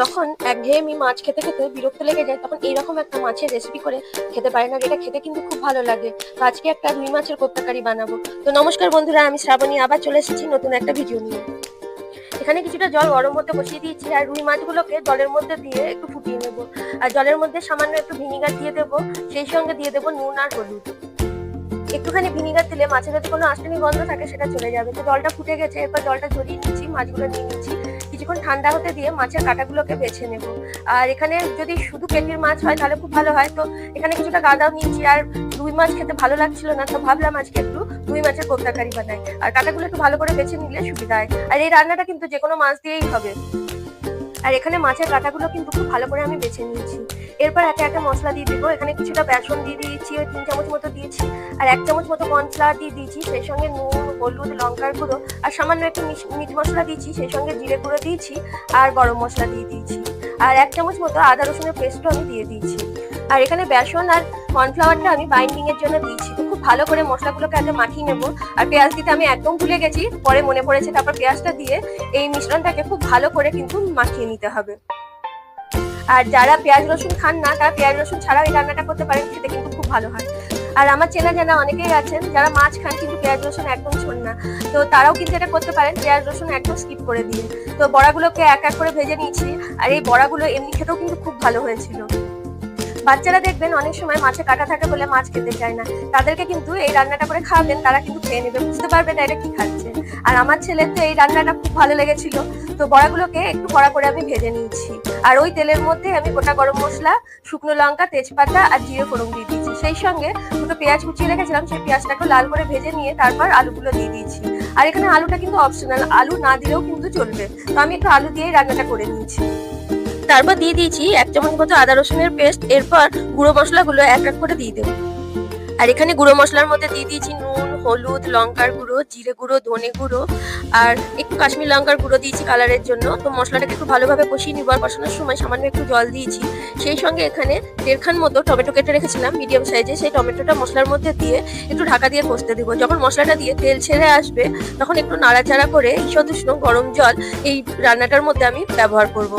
যখন একঘেয়েমি মাছ খেতে খেতে বিরক্ত লেগে যায়, তখন এইরকম একটা মাছের রেসিপি করে খেতে পারে না, যেটা খেতে কিন্তু খুব ভালো লাগে। তো আজকে একটা রুই মাছের কোপ্তাকারি বানাবো। তো নমস্কার বন্ধুরা, আমি শ্রাবণী, আবার চলে এসেছি নতুন একটা ভিডিও নিয়ে। এখানে কিছুটা জল গরম মধ্যে বসিয়ে দিয়েছি, আর রুই মাছগুলোকে জলের মধ্যে দিয়ে একটু ফুটিয়ে নেব। আর জলের মধ্যে সামান্য একটু ভিনিগার দিয়ে দেবো, সেই সঙ্গে দিয়ে দেবো নুন আর হলুদ। একটুখানি ভিনিগার দিলে মাছের যদি কোনো আষ্টনি গন্ধ থাকে, সেটা চলে যাবে। তো জলটা ফুটে গেছে, এরপর জলটা ঝরিয়ে নিচ্ছি, মাছগুলো নিয়ে নিচ্ছি। কিছুক্ষণ ঠান্ডা হতে দিয়ে মাছের কাঁটাগুলোকে বেছে নেব। আর এখানে যদি শুধু পেটির মাছ হয়, তাহলে খুব ভালো হয়। তো এখানে কিছুটা গাঁদাও নিয়েছি, আর রুই মাছ খেতে ভালো লাগছিল না, তো ভাবলাম আজকে একটু রুই মাছের কোপ্তাকারি বানাই। আর কাঁটাগুলো একটু ভালো করে বেছে নিলে সুবিধা হয়। আর এই রান্নাটা কিন্তু যে কোনো মাছ দিয়েই হবে। আর এখানে মাছের কাঁটাগুলো কিন্তু খুব ভালো করে আমি বেছে নিয়েছি। এরপর একে একে মশলা দিয়ে দিব। এখানে কিছুটা বেসন দিয়ে দিয়েছি, ওই তিন চামচ মতো দিয়েছি, আর এক চামচ মতো কর্নফ্লাওয়ার দিয়ে দিয়েছি, সেই সঙ্গে নুন, হলুদ, লঙ্কার গুঁড়ো, আর সামান্য একটু মিট মশলা দিয়েছি, সেই সঙ্গে জিরে গুঁড়ো দিয়েছি, আর গরম মশলা দিয়ে দিয়েছি। আর এক চামচ মতো আদা রসুনের পেস্টও আমি দিয়ে দিয়েছি। আর এখানে বেসন আর কর্নফ্লাওয়ারটা আমি বাইন্ডিংয়ের জন্য দিয়েছি। ভালো করে মশলাগুলোকে আগে মাখিয়ে নেব। আর পেঁয়াজ দিতে আমি একদম ভুলে গেছি, পরে মনে পড়েছে তারপর পেঁয়াজটা দিয়ে এই মিশ্রণটাকে খুব ভালো করে কিন্তু মাখিয়ে নিতে হবে। আর যারা পেঁয়াজ রসুন খান না, তারা পেঁয়াজ রসুন ছাড়াও এই রান্নাটা করতে পারেন, খেতে কিন্তু খুব ভালো হয়। আর আমার চেনা জানা অনেকেই আছেন, যারা মাছ খান কিন্তু পেঁয়াজ রসুন একদম ছোন না। তো তারাও কিন্তু এটা করতে পারেন, পেঁয়াজ রসুন একদম স্কিপ করে দিয়ে। তো বড়াগুলোকে এক এক করে ভেজে নিয়েছি, আর এই বড়াগুলো এমনি খেতেও কিন্তু খুব ভালো হয়েছিল। বাচ্চারা দেখবেন অনেক সময় মাছে কাটা থাকে বলে মাছ খেতে চায় না। তাদেরকে কিন্তু এই রান্নাটা করে খাওয়াবেন, তারা কিন্তু খেয়ে নেবে, বুঝতে পারবে না এটা কি খাচ্ছে। আর আমার ছেলের তো এই রান্নাটা খুব ভালো লেগেছিল। তো বড়াগুলোকে একটু কড়া করে আমি ভেজে নিয়েছি। আর ওই তেলের মধ্যে আমি গোটা গরম মশলা, শুকনো লঙ্কা, তেজপাতা আর জিরে ফোড়ন দিয়ে দিয়েছি। সেই সঙ্গে দুটো পেঁয়াজ কুচিয়ে রেখেছিলাম, সেই পেঁয়াজটাকে লাল করে ভেজে নিয়ে তারপর আলুগুলো দিয়ে দিয়েছি। আর এখানে আলুটা কিন্তু অপশনাল আলু না দিলেও কিন্তু চলবে। তো আমি একটু আলু দিয়েই রান্নাটা করে নিয়েছি। তারপর দিয়ে দিয়েছি এক চামচ মতো আদা রসুনের পেস্ট, এরপর গুঁড়ো মশলাগুলো এক এক করে দিয়ে দেবো। আর এখানে গুঁড়ো মশলার মধ্যে দিয়ে দিয়েছি নুন, হলুদ, লঙ্কার গুঁড়ো, জিরে গুঁড়ো, ধনে গুঁড়ো, আর একটু কাশ্মীর লঙ্কার গুঁড়ো দিয়েছি কালারের জন্য। তো মশলাটাকে একটু ভালোভাবে কষিয়ে নিব, আর কষানোর সময় সামান্য একটু জল দিয়েছি। সেই সঙ্গে এখানে দেড়খান মতো টমেটো কেটে রেখেছিলাম মিডিয়াম সাইজে। সেই টমেটোটা মশলার মধ্যে দিয়ে একটু ঢাকা দিয়ে কষতে দিব। যখন মশলাটা দিয়ে তেল ছেড়ে আসবে, তখন একটু নাড়াচাড়া করে ঈষদ উষ্ণ গরম জল এই রান্নাটার মধ্যে আমি ব্যবহার করব।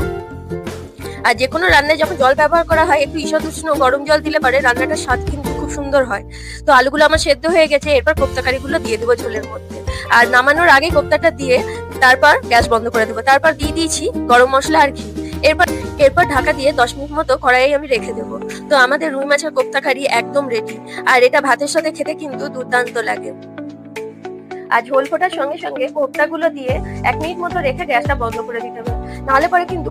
আর যে কোনো রান্নায় যখন জল ব্যবহার করা হয়, একটু ঈষদ উষ্ণ গরম জল দিলে পারে রান্নাটার স্বাদ কিন্তু খুব সুন্দর হয়। তো আলুগুলো আমার সেদ্ধ হয়ে গেছে, এরপর কোপ্তাকারিগুলো দিয়ে দেবো ঝোলের মধ্যে। আর নামানোর আগে কোপ্তাটা দিয়ে তারপর গ্যাস বন্ধ করে দেবো। তারপর দিয়ে দিয়েছি গরম মশলা আর ঘি। এরপর এরপর ঢাকা দিয়ে দশ মিনিট মতো কড়াইয়ে আমি রেখে দেবো। তো আমাদের রুই মাছের কোপ্তাকারি একদম রেডি আর এটা ভাতের সাথে খেতে কিন্তু দুর্দান্ত লাগে। আর ঝোল ফোটার সঙ্গে সঙ্গে কোপ্তাগুলো দিয়ে এক মিনিট মতো রেখে গ্যাসটা বন্ধ করে দিতে হবে। নাহলে পরে কিন্তু